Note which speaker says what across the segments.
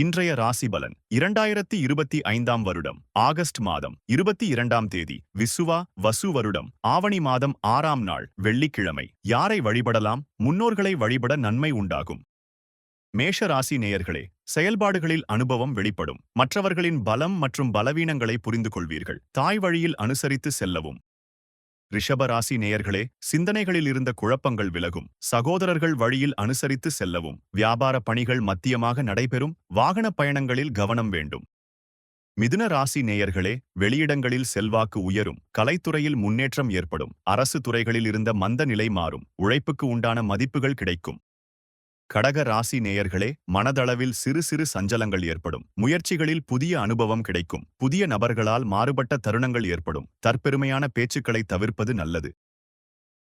Speaker 1: இன்றைய ராசி பலன். இரண்டாயிரத்தி இருபத்தி ஐந்தாம் வருடம் ஆகஸ்ட் மாதம் இருபத்தி இரண்டாம் தேதி விசுவா வசு வருடம் ஆவணி மாதம் ஆறாம் நாள் வெள்ளிக்கிழமை. யாரை வழிபடலாம்? முன்னோர்களை வழிபட நன்மை உண்டாகும். மேஷ ராசி நேயர்களே செயல்பாடுகளில் அனுபவம் வெளிப்படும். மற்றவர்களின் பலம் மற்றும் பலவீனங்களை புரிந்து கொள்வீர்கள் தாய் வழியில் அனுசரித்து செல்லவும். ரிஷபராசி நேயர்களே சிந்தனைகளில் இருந்த குழப்பங்கள் விலகும். சகோதரர்கள் வழியில் அனுசரித்து செல்லவும். வியாபார பணிகள் மத்தியமாக நடைபெறும். வாகன பயணங்களில் கவனம் வேண்டும். மிதுன ராசி நேயர்களே வெளியிடங்களில் செல்வாக்கு உயரும். கலைத்துறையில் முன்னேற்றம் ஏற்படும். அரசு துறைகளில் இருந்த மந்த நிலை மாறும். உழைப்புக்கு உண்டான மதிப்புகள் கிடைக்கும். கடக ராசி நேயர்களே மனதளவில் சிறு சிறு சஞ்சலங்கள் ஏற்படும். முயற்சிகளில் புதிய அனுபவம் கிடைக்கும். புதிய நபர்களால் மாறுபட்ட தருணங்கள் ஏற்படும். தற்பெருமையான பேச்சுக்களை தவிர்ப்பது நல்லது.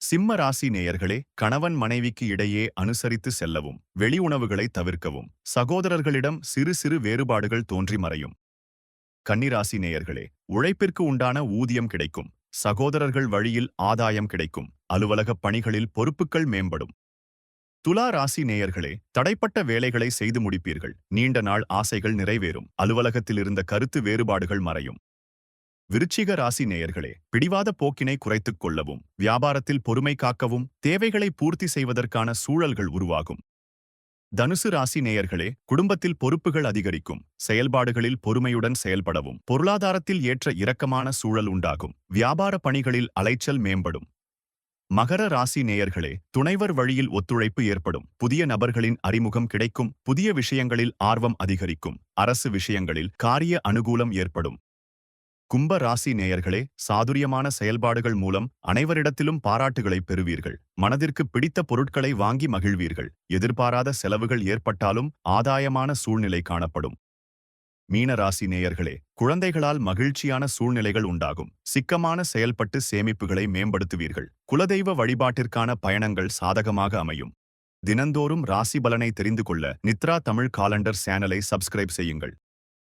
Speaker 1: சிம்ம ராசி நேயர்களே கணவன் மனைவிக்கு இடையே அனுசரித்து செல்லவும் வெளி உணவுகளை தவிர்க்கவும் சகோதரர்களிடம் சிறு சிறு வேறுபாடுகள் தோன்றி மறையும். கன்னிராசி நேயர்களே உழைப்பிற்கு உண்டான ஊதியம் கிடைக்கும். சகோதரர்கள் வழியில் ஆதாயம் கிடைக்கும். அலுவலகப் பணிகளில் பொறுப்புகள் மேம்படும். துலா ராசி நேயர்களே தடைப்பட்ட வேலைகளை செய்து முடிப்பீர்கள். நீண்ட நாள் ஆசைகள் நிறைவேறும். அலுவலகத்தில் இருந்த கருத்து வேறுபாடுகள் மறையும். விருச்சிக ராசி நேயர்களே பிடிவாத போக்கினை குறைத்துக் கொள்ளவும் வியாபாரத்தில் பொறுமை காக்கவும் தேவைகளை பூர்த்தி செய்வதற்கான சூழல்கள் உருவாகும். தனுசு ராசி நேயர்களே குடும்பத்தில் பொறுப்புகள் அதிகரிக்கும். செயல்பாடுகளில் பொறுமையுடன் செயல்படவும் பொருளாதாரத்தில் ஏற்ற இரக்கமான சூழல் உண்டாகும். வியாபார பணிகளில் அலைச்சல் மேம்படும். மகர ராசி நேயர்களே துணைவர் வழியில் ஒத்துழைப்பு ஏற்படும். புதிய நபர்களின் அறிமுகம் கிடைக்கும். புதிய விஷயங்களில் ஆர்வம் அதிகரிக்கும். அரசு விஷயங்களில் காரிய அனுகூலம் ஏற்படும். கும்ப ராசி நேயர்களே சாதுரியமான செயல்பாடுகள் மூலம் அனைவரிடத்திலும் பாராட்டுகளை பெறுவீர்கள். மனதிற்கு பிடித்த பொருட்களை வாங்கி மகிழ்வீர்கள். எதிர்பாராத செலவுகள் ஏற்பட்டாலும் ஆதாயமான சூழ்நிலை காணப்படும். மீனராசி நேயர்களே குழந்தைகளால் மகிழ்ச்சியான சூழ்நிலைகள் உண்டாகும். சிக்கமான செயல்பட்டு சேமிப்புகளை மேம்படுத்துவீர்கள். குலதெய்வ வழிபாட்டிற்கான பயணங்கள் சாதகமாக அமையும். தினந்தோறும் ராசி பலனை தெரிந்து கொள்ள நித்ரா தமிழ் காலண்டர் சேனலை சப்ஸ்கிரைப் செய்யுங்கள்.